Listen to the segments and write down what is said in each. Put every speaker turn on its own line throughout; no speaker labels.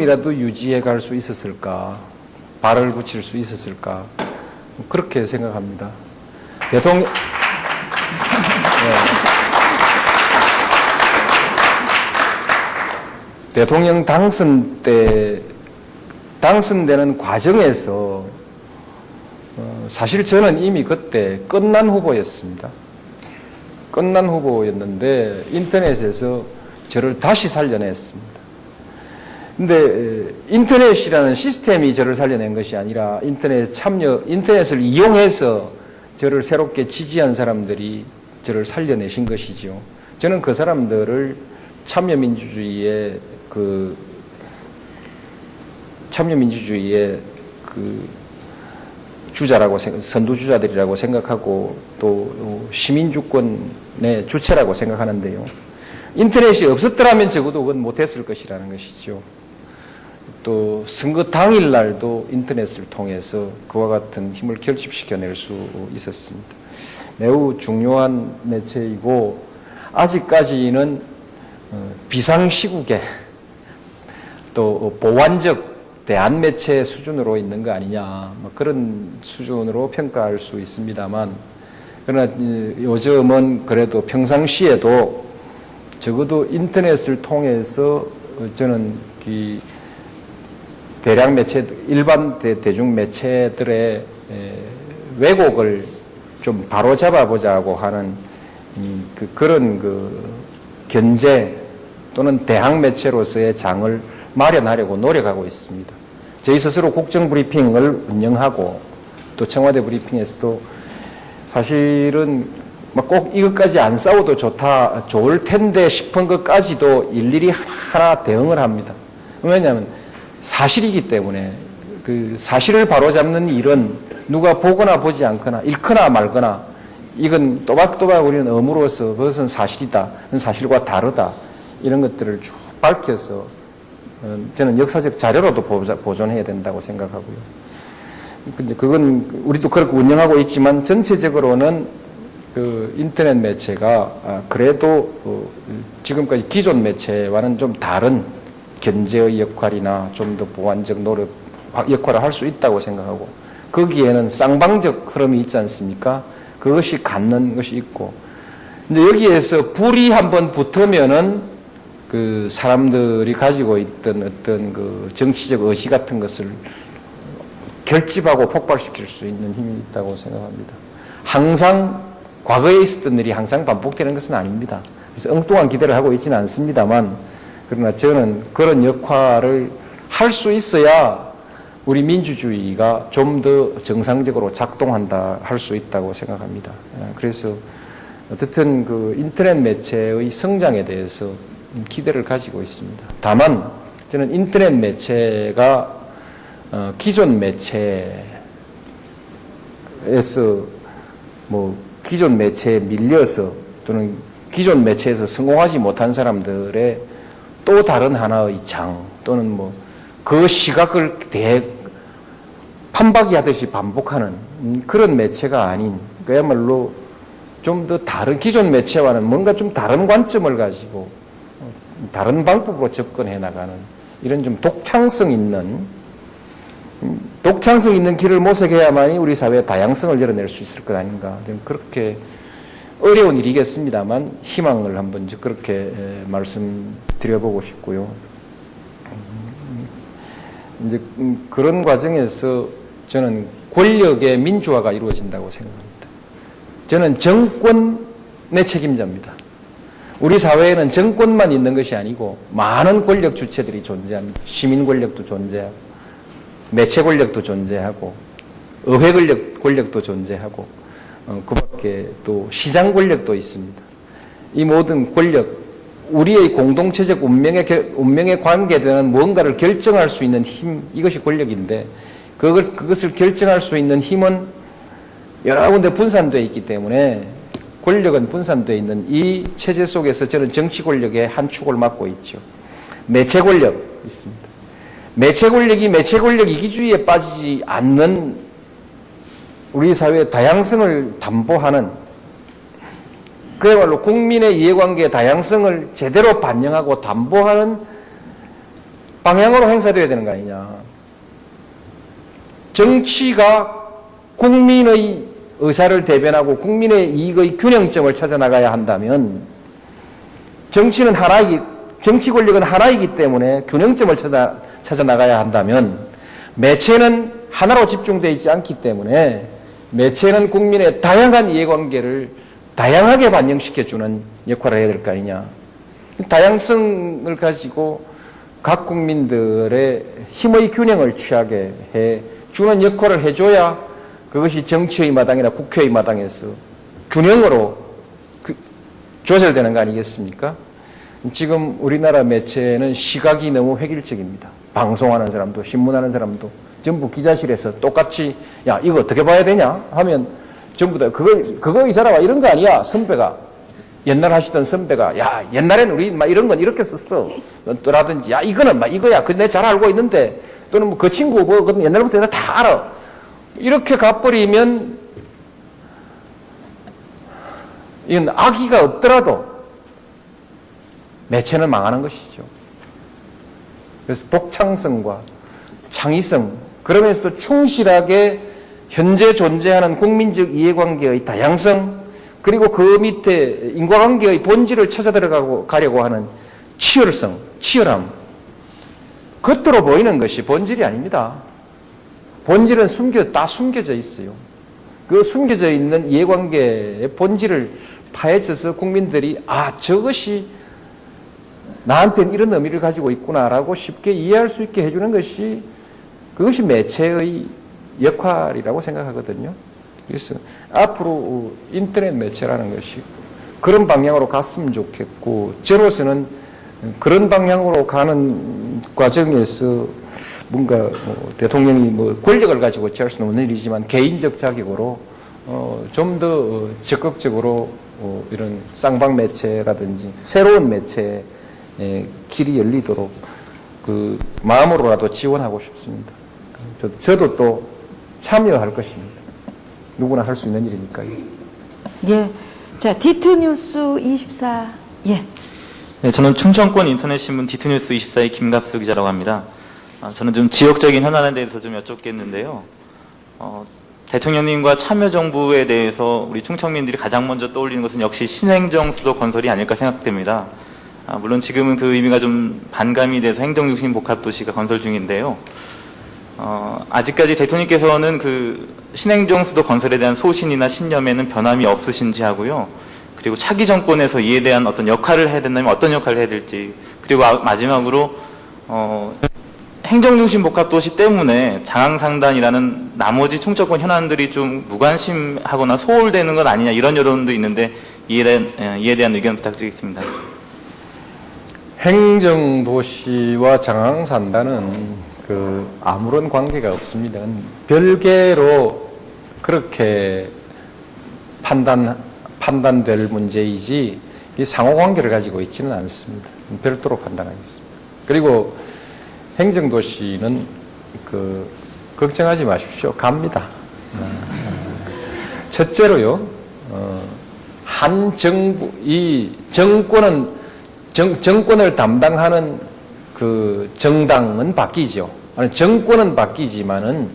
이라도 유지해 갈 수 있었을까? 발을 붙일 수 있었을까? 그렇게 생각합니다. 대통령, 네. 대통령 당선 때, 당선되는 과정에서 어, 사실 저는 이미 그때 끝난 후보였습니다. 끝난 후보였는데 인터넷에서 저를 다시 살려냈습니다. 근데 인터넷이라는 시스템이 저를 살려낸 것이 아니라 인터넷 참여, 인터넷을 이용해서 저를 새롭게 지지한 사람들이 저를 살려내신 것이죠. 저는 그 사람들을 참여민주주의의 그 참여민주주의의 그 주자라고 생- 선두주자들이라고 생각하고 또 시민주권의 주체라고 생각하는데요. 인터넷이 없었더라면 적어도 그건 못했을 것이라는 것이죠. 또 선거 당일 날도 인터넷을 통해서 그와 같은 힘을 결집시켜낼 수 있었습니다. 매우 중요한 매체이고 아직까지는 어, 비상시국에 또 보완적 대안 매체 수준으로 있는 거 아니냐 뭐 그런 수준으로 평가할 수 있습니다만 그러나 이, 요즘은 그래도 평상시에도 적어도 인터넷을 통해서 어, 저는 이 대량 매체 일반 대, 대중 매체들의 에, 왜곡을 좀 바로 잡아보자고 하는 음, 그, 그런 그 견제 또는 대항 매체로서의 장을 마련하려고 노력하고 있습니다. 저희 스스로 국정 브리핑을 운영하고 또 청와대 브리핑에서도 사실은 막꼭 이것까지 안 싸워도 좋다, 좋을 텐데 싶은 것까지도 일일이 하나 대응을 합니다. 왜냐하면 사실이기 때문에 그 사실을 바로잡는 일은 누가 보거나 보지 않거나 읽거나 말거나 이건 또박또박 우리는 어무로서 그것은 사실이다. 그건 사실과 다르다. 이런 것들을 쭉 밝혀서 어, 저는 역사적 자료로도 보존해야 된다고 생각하고요. 근데 그건 우리도 그렇게 운영하고 있지만 전체적으로는 그 인터넷 매체가 아, 그래도 어, 지금까지 기존 매체와는 좀 다른 견제의 역할이나 좀 더 보완적 노력 역할을 할 수 있다고 생각하고 거기에는 쌍방적 흐름이 있지 않습니까? 그것이 갖는 것이 있고 근데 여기에서 불이 한번 붙으면은 그 사람들이 가지고 있던 어떤 그 정치적 의지 같은 것을 결집하고 폭발시킬 수 있는 힘이 있다고 생각합니다. 항상 과거에 있었던 일이 항상 반복되는 것은 아닙니다. 그래서 엉뚱한 기대를 하고 있지는 않습니다만 그러나 저는 그런 역할을 할 수 있어야 우리 민주주의가 좀 더 정상적으로 작동한다 할 수 있다고 생각합니다. 예, 그래서 어쨌든 그 인터넷 매체의 성장에 대해서 기대를 가지고 있습니다. 다만 저는 인터넷 매체가 어, 기존 매체에서 뭐 기존 매체에 밀려서 또는 기존 매체에서 성공하지 못한 사람들의 또 다른 하나의 장 또는 뭐 그 시각을 대 판박이 하듯이 반복하는 음, 그런 매체가 아닌 그야말로 좀 더 다른 기존 매체와는 뭔가 좀 다른 관점을 가지고 어, 다른 방법으로 접근해 나가는 이런 좀 독창성 있는 음, 독창성 있는 길을 모색해야만이 우리 사회의 다양성을 열어낼 수 있을 것 아닌가. 좀 그렇게 어려운 일이겠습니다만 희망을 한번 그렇게 에, 말씀드려보고 싶고요. 음, 이제 음, 그런 과정에서 저는 권력의 민주화가 이루어진다고 생각합니다. 저는 정권의 책임자입니다. 우리 사회에는 정권만 있는 것이 아니고 많은 권력 주체들이 존재합니다. 시민 권력도 존재하고 매체 권력도 존재하고 의회 권력, 권력도 존재하고 어, 그 밖에 또 시장 권력도 있습니다. 이 모든 권력 우리의 공동체적 운명에, 결- 운명에 관계되는 무언가를 결정할 수 있는 힘 이것이 권력인데 그걸, 그것을 결정할 수 있는 힘은 여러 군데 분산되어 있기 때문에 권력은 분산되어 있는 이 체제 속에서 저는 정치 권력의 한 축을 맡고 있죠. 매체 권력 있습니다. 매체 권력이 매체 권력 이기주의에 빠지지 않는 우리 사회의 다양성을 담보하는 그야말로 국민의 이해관계의 다양성을 제대로 반영하고 담보하는 방향으로 행사돼야 되는 거 아니냐. 정치가 국민의 의사를 대변하고 국민의 이익의 균형점을 찾아 나가야 한다면 정치는 하나이기 정치 권력은 하나이기 때문에 균형점을 찾아 찾아 나가야 한다면 매체는 하나로 집중되어 있지 않기 때문에 매체는 국민의 다양한 이해관계를 다양하게 반영시켜 주는 역할을 해야 될 거 아니냐. 다양성을 가지고 각 국민들의 힘의 균형을 취하게 해 주는 역할을 해줘야 그것이 정치의 마당이나 국회의 마당에서 균형으로 그- 조절되는 거 아니겠습니까? 지금 우리나라 매체는 시각이 너무 획일적입니다. 방송하는 사람도 신문하는 사람도 전부 기자실에서 똑같이 야 이거 어떻게 봐야 되냐? 하면 전부 다 그거 그거 이 사람아 이런 거 아니야. 선배가. 옛날 하시던 선배가 야 옛날엔 우리 막 이런 건 이렇게 썼어. 또라든지 야 이거는 막 이거야. 그내잘 알고 있는데. 또는 뭐 그 친구 뭐 그건 옛날부터 내가 다 알아. 이렇게 가버리면 이건 악의가 없더라도 매체는 망하는 것이죠. 그래서 독창성과 창의성 그러면서도 충실하게 현재 존재하는 국민적 이해관계의 다양성 그리고 그 밑에 인과관계의 본질을 찾아 들어가고 가려고 하는 치열성, 치열함 겉으로 보이는 것이 본질이 아닙니다. 본질은 숨겨 다 숨겨져 있어요. 그 숨겨져 있는 이해관계의 본질을 파헤쳐서 국민들이 아 저것이 나한테는 이런 의미를 가지고 있구나라고 쉽게 이해할 수 있게 해주는 것이 그것이 매체의 역할이라고 생각하거든요. 그래서 앞으로 인터넷 매체라는 것이 그런 방향으로 갔으면 좋겠고 저로서는 그런 방향으로 가는 과정에서 뭔가 뭐 대통령이 뭐 권력을 가지고 취할 수는 없는 일이지만 개인적 자격으로 어, 좀 더 적극적으로 어, 이런 쌍방 매체라든지 새로운 매체의 길이 열리도록 그 마음으로라도 지원하고 싶습니다. 저, 저도 또 참여할 것입니다. 누구나 할 수 있는 일이니까요.
예. 자, 디트 뉴스 24. 예.
네, 저는 충청권 인터넷신문 디트 뉴스 24의 김갑수 기자라고 합니다. 아, 저는 좀 지역적인 현안에 대해서 좀 여쭙겠는데요. 어, 대통령님과 참여정부에 대해서 우리 충청민들이 가장 먼저 떠올리는 것은 역시 신행정 수도 건설이 아닐까 생각됩니다. 아, 물론 지금은 그 의미가 좀 반감이 돼서 행정중심 복합도시가 건설 중인데요. 어, 아직까지 대통령께서는 그 신행정 수도 건설에 대한 소신이나 신념에는 변함이 없으신지 하고요. 그리고 차기 정권에서 이에 대한 어떤 역할을 해야 된다면 어떤 역할을 해야 될지 그리고 아- 마지막으로 어, 행정중심 복합도시 때문에 장항상단이라는 나머지 충청권 현안들이 좀 무관심하거나 소홀되는 건 아니냐 이런 여론도 있는데 이에 대한, 예, 이에 대한 의견 부탁드리겠습니다.
행정도시와 장항산단은 그 아무런 관계가 없습니다. 별개로 그렇게 판단 판단될 문제이지 이 상호 관계를 가지고 있지는 않습니다. 별도로 판단하겠습니다. 그리고 행정도시는 그 걱정하지 마십시오. 갑니다. 첫째로요. 어, 한 정부 이 정권은 정, 정권을 담당하는 그 정당은 바뀌죠. 정권은 바뀌지만은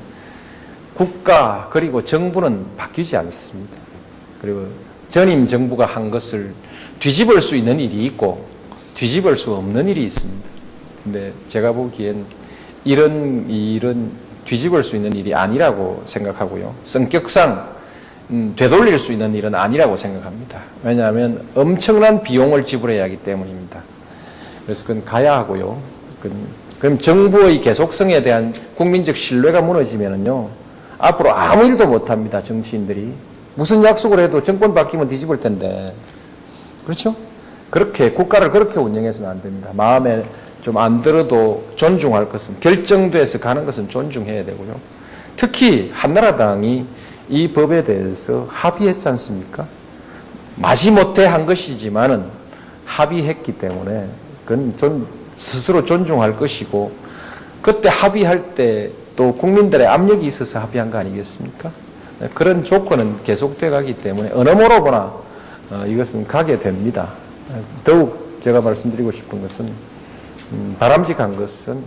국가 그리고 정부는 바뀌지 않습니다. 그리고 전임 정부가 한 것을 뒤집을 수 있는 일이 있고 뒤집을 수 없는 일이 있습니다. 근데 제가 보기엔 이런 일은 뒤집을 수 있는 일이 아니라고 생각하고요. 성격상 음, 되돌릴 수 있는 일은 아니라고 생각합니다. 왜냐하면 엄청난 비용을 지불해야 하기 때문입니다. 그래서 그건 가야 하고요. 그건, 그럼 정부의 계속성에 대한 국민적 신뢰가 무너지면은요, 앞으로 아무 일도 못 합니다, 정치인들이. 무슨 약속을 해도 정권 바뀌면 뒤집을 텐데. 그렇죠? 그렇게, 국가를 그렇게 운영해서는 안 됩니다. 마음에 좀 안 들어도 존중할 것은, 결정돼서 가는 것은 존중해야 되고요. 특히 한나라당이 이 법에 대해서 합의했지 않습니까? 마지못해 한 것이지만은 합의했기 때문에 그건 좀 스스로 존중할 것이고 그때 합의할 때 또 국민들의 압력이 있어서 합의한 거 아니겠습니까? 그런 조건은 계속돼 가기 때문에 어느 모로 보나 어, 이것은 가게 됩니다. 더욱 제가 말씀드리고 싶은 것은 음, 바람직한 것은